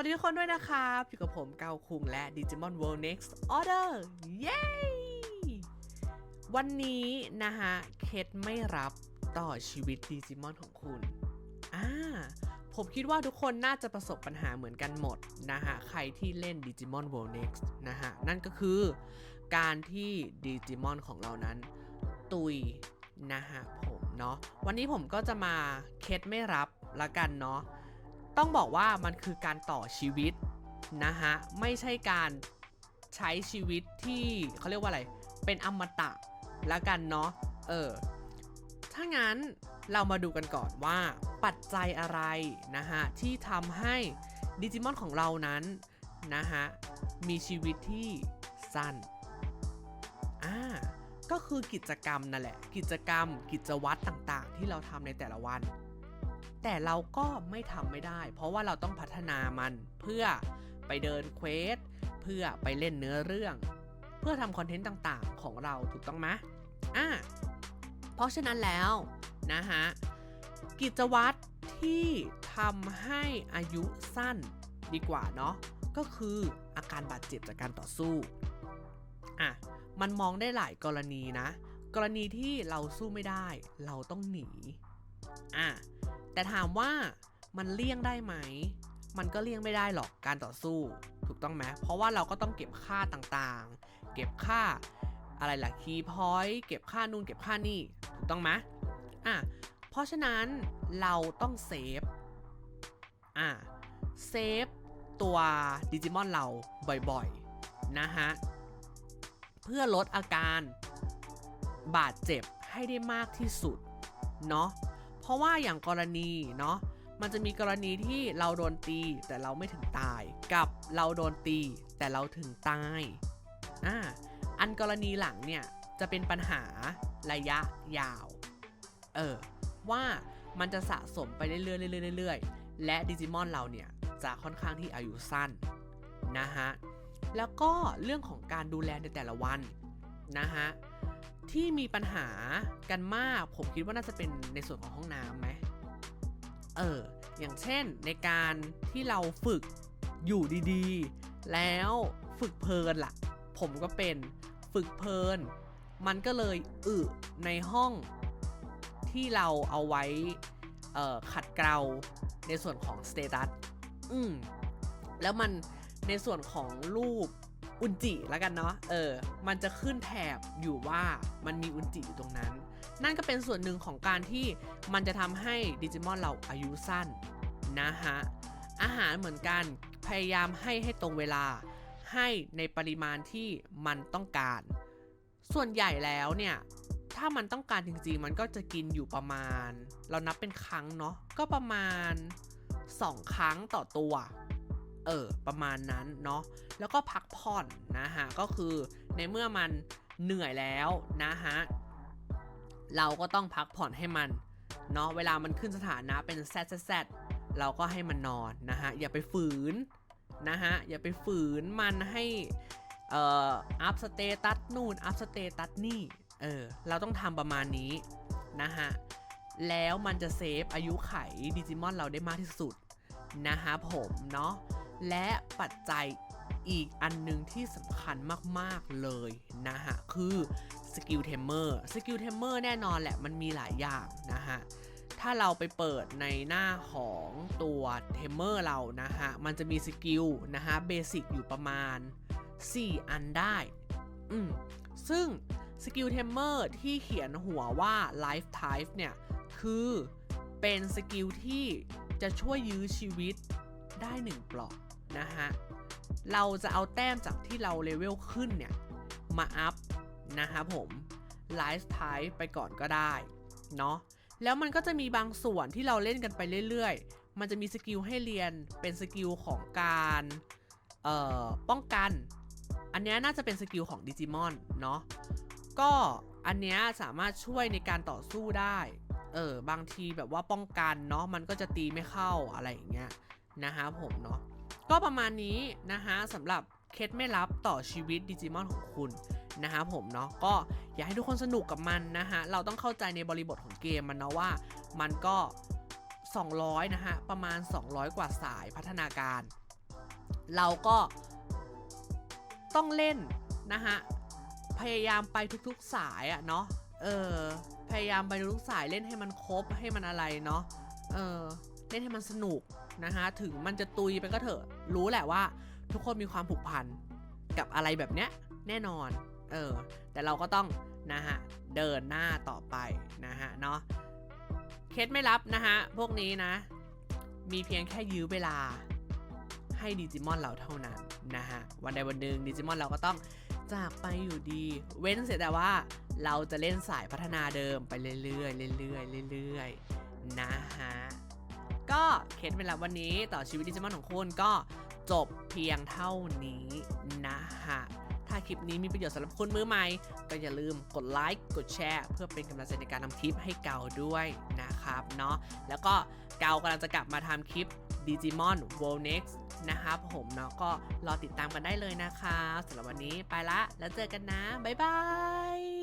วัสดีทุกคนด้วยนะครับอยู่กับผมเกาคุงและ Digimon World Next Order เย้วันนี้นะฮะเคสไม่รับต่อชีวิตดิจิมอนของคุณอ่าผมคิดว่าทุกคนน่าจะประสบปัญหาเหมือนกันหมดนะฮะใครที่เล่น Digimon World Next นะฮะนั่นก็คือการที่ดิจิมอนของเรานั้น ตุยนะฮะผมเนาะวันนี้ผมก็จะมาเคสไม่รับละกันเนาะ ต้องบอกว่ามันคือการต่อชีวิตนะฮะไม่ใช่การใช้ชีวิตที่เขาเรียกว่าอะไร เป็นอมตะละกันเนาะเออถ้างั้นเรามาดูกันก่อนว่าปัจจัยอะไรนะฮะที่ทำให้ดิจิมอนของเรานั้นนะฮะมีชีวิตที่สั้นอ่าก็คือกิจกรรมนั่นแหละ กิจกรรมกิจวัตรต่างๆ ที่เราทำในแต่ละวัน แต่เราก็ไม่ทำไม่ได้ เพราะว่าเราต้องพัฒนามันเพื่อไปเดินเควสเพื่อไปเล่นเนื้อเรื่อง เพื่อทำคอนเทนต์ต่างๆ ของเราถูกต้องไหมอ่าเพราะฉะนั้นแล้วนะฮะกิจวัตรที่ทำให้อายุสั้นดีกว่าเนาะก็คืออาการบาดเจ็บจากการต่อสู้อะมันมองได้หลายกรณีนะ กรณีที่เราสู้ไม่ได้ เราต้องหนีอะ แต่ถามว่ามันเลี่ยงได้ไหม มันก็เลี่ยงไม่ได้หรอกการต่อสู้ ถูกต้องไหมเพราะว่าเราก็ต้องเก็บค่าต่างๆ เก็บค่าอะไรล่ะคีย์พอยต์เก็บค่านู่นเก็บค่านี่ถูกต้องไหมอะเพราะฉะนั้นเราต้องเซฟอะเซฟตัวดิจิมอนเราบ่อยๆ นะฮะ เพื่อลดอาการบาดเจ็บให้ได้มากที่สุด เนาะ ราะว่าอย่างกรณีเนาะมันจะมีกรณีที่เราโดนตีแต่เราไม่ถึงตาย กับเราโดนตีแต่เราถึงตายอ่าอันกรณีหลังเนี่ยจะเป็นปัญหาระยะยาว เออ ว่ามันจะสะสมไปเรื่อยๆเรื่อยๆเรื่อยๆและดิจิมอนเราเนี่ยจะค่อนข้างที่อายุสั้นนะฮะ แล้วก็เรื่องของการดูแลในแต่ละวันนะฮะ ที่มีปัญหากันมาก ผมคิดว่าน่าจะเป็นในส่วนของห้องน้ำไหมเออ อย่างเช่นในการที่เราฝึกอยู่ดีๆ แล้วฝึกเพลินล่ะ ผมก็เป็นฝึกเพลิน มันก็เลยอึในห้องที่เราเอาไว้ขัดเกลาในส่วนของสเตตัส อืม แล้วมันในส่วนของรูป อุนจิแล้วกันเนาะ เออ มันจะขึ้นแถบอยู่ว่ามันมีอุนจิอยู่ตรงนั้น นั่นก็เป็นส่วนหนึ่งของการที่มันจะทำให้ดิจิมอนเราอายุสั้นนะฮะ อาหารเหมือนกัน พยายามให้ให้ตรงเวลา ให้ในปริมาณที่มันต้องการ ส่วนใหญ่แล้วเนี่ย ถ้ามันต้องการจริงๆ มันก็จะกินอยู่ประมาณ เรานับเป็นครั้งเนาะ ก็ประมาณ 2 ครั้งต่อตัว เออประมาณนั้นเนาะแล้วก็พักผ่อนนะฮะก็คือในเมื่อมันเหนื่อยแล้วนะฮะเราก็ต้องพักผ่อนให้มันเนาะเวลามันขึ้นสถานะเป็น z z z เราก็ให้มันนอนนะฮะอย่าไปฝืนนะฮะอย่าไปฝืนมันให้เอ่ออัพสเตตัสนู่นอัพสเตตัสนี่เออเราต้องทำประมาณนี้นะฮะแล้วมันจะเซฟอายุไขดิจิมอนเราได้มากที่สุดนะฮะผมเนาะ และปัจจัยอีกอันหนึ่งที่สำคัญมากๆเลยนะฮะ คือสกิลเทมเมอร์สกิลเทมเมอร์แน่นอนแหละมันมีหลายอย่างนะฮะ ถ้าเราไปเปิดในหน้าของตัวเทมเมอร์เรานะฮะ มันจะมีสกิลนะฮะเบสิกอยู่ประมาณ 4 อันได้ อืมซึ่งสกิลเทมเมอร์ที่เขียนหัวว่า Life Type เนี่ย คือเป็นสกิลที่จะช่วยยื้อชีวิตได้ 1 ปลอก นะฮะ เราจะเอาแต้มจากที่เราเลเวลขึ้นเนี่ย มาอัพนะฮะผม Life Type ไปก่อนก็ได้ เนาะแล้วมันก็จะมีบางส่วนที่เราเล่นกันไปเรื่อยๆ มันจะมีสกิลให้เรียนเป็นสกิลของการเอ่อป้องกัน อันนี้น่าจะเป็นสกิลของดิจิมอนเนาะก็อันนี้สามารถช่วยในการต่อสู้ได้เออบางทีแบบว่าป้องกันเนาะมันก็จะตีไม่เข้าอะไรอย่างเงี้ยนะฮะผมเนาะ ก็ประมาณนี้นะฮะสำหรับเคสไม่รับต่อชีวิตดิจิมอนของคุณนะฮะผมเนาะก็อยากให้ทุกคนสนุกกับมันนะฮะเราต้องเข้าใจในบริบทของเกมมันเนาะว่ามันก็ 200 นะฮะ ประมาณ 200 กว่าสายพัฒนาการ เราก็ต้องเล่นนะฮะ พยายามไปทุกๆสายอะเนาะเออพยายามไปทุกสายเล่นให้มันครบให้มันอะไรเนาะเออ เล่นให้มันสนุกนะฮะถึงมันจะตุยไปก็เถอะ รู้แหละว่า ทุกคนมีความผูกพันกับอะไรแบบเนี้ยแน่นอน เออ แต่เราก็ต้องนะฮะเดินหน้าต่อไปนะฮะเนาะ เคสไม่รับนะฮะพวกนี้นะ มีเพียงแค่ยื้อเวลาให้ดิจิมอนเราเท่านั้นนะฮะ วันใดวันหนึ่งดิจิมอนเราก็ต้องจากไปอยู่ดี เว้นเสียแต่ว่าเราจะเล่นสายพัฒนาเดิมไปเรื่อยๆเรื่อยๆเรื่อยๆนะฮะ ก็เคสเวลาวันนี้ต่อชีวิตดิจิมอนของคุณก็จบเพียงเท่านี้นะฮะ ถ้าคลิปนี้มีประโยชน์สำหรับคุณมือใหม่ ก็อย่าลืมกดไลค์ กดแชร์ เพื่อเป็นกำลังใจในการทำคลิปให้เกาด้วยนะครับเนาะ แล้วก็เกากำลังจะกลับมาทำคลิป Digimon World Next นะครับผมเนาะก็รอติดตามกันได้เลยนะคะสำหรับวันนี้ไปละแล้วเจอกันนะ บ๊ายบาย